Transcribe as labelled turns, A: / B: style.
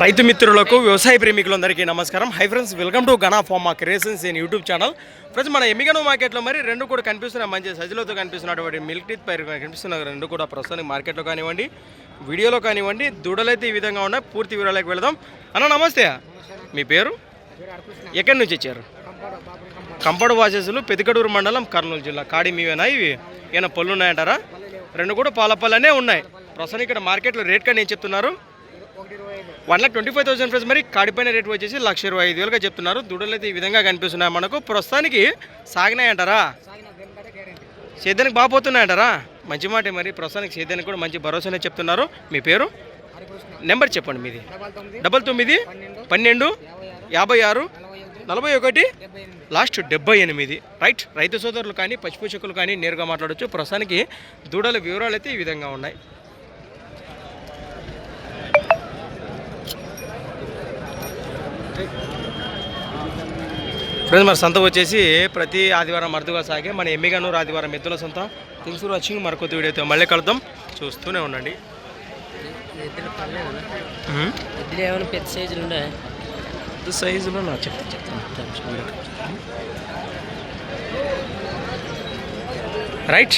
A: రైతు మిత్రులకు వ్యవసాయ ప్రేమికులందరికీ నమస్కారం. Hi friends welcome to Gana farmer creations in YouTube channel friends మన ఎమ్మిగను మార్కెట్లో మరి రెండు కూడా కనిపిస్తున్నాయి మంచి సజ్జలతో కనిపిస్తున్నటువంటి మిల్క్ టీత్ పైరు కనిపిస్తున్న రెండు కూడా ప్రస్తుతానికి మార్కెట్లో కానివ్వండి. వీడియోలో కానివ్వండి దూడలైతే ఈ విధంగా ఉన్నాయి. పూర్తి వివరాలకు వెళదాం. అన్న నమస్తే. మీ పేరు? ఎక్కడి నుంచి వచ్చారు? కంపడు వాసెస్లు పెతికడూరు మండలం కర్నూలు జిల్లా. కాడి మీవేనా ఇవి? ఏమైనా పళ్ళు ఉన్నాయంటారా? రెండు కూడా పాల పళ్ళనే ఉన్నాయి. ప్రస్తుతం ఇక్కడ మార్కెట్లో రేట్ కానీ ఏం చెప్తున్నారు? One lakh twenty five thousand friends మరి కాడిపైన రేట్ వచ్చేసి లక్ష ఇరవై ఐదు వేలుగా చెప్తున్నారు. దూడలు అయితే ఈ విధంగా కనిపిస్తున్నాయి మనకు. ప్రస్తుతానికి సాగినాయంటారా? సేద్యానికి బాగా పోతున్నాయంటారా? మంచి మాట మరి. ప్రస్తుతానికి సేద్యానికి కూడా మంచి భరోసానే చెప్తున్నారు. మీ పేరు? నెంబర్ చెప్పండి మీది. డబల్ తొమ్మిది పన్నెండు యాభై ఆరు నలభై ఒకటి లాస్ట్ డెబ్బై ఎనిమిది. రైట్ రైతు సోదరులు కానీ పశుపోషకులు కానీ నేరుగా మాట్లాడొచ్చు. ప్రస్తుతానికి దూడల వివరాలు అయితే ఈ విధంగా ఉన్నాయి. ఫ్రెండ్స్ మరి సంత వచ్చేసి ప్రతి ఆదివారం అరుదుగా సాగే మన ఎమ్మిగనూరు ఆదివారం ఎద్దుల సంత. Thanks for watching. మరొక వీడియోతో మళ్ళీ కలుద్దాం. చూస్తూనే ఉండండి.
B: పెద్ద సైజులు ఉండే
A: పెద్ద సైజులో నాకు చెప్తాను. చెప్తాను రైట్.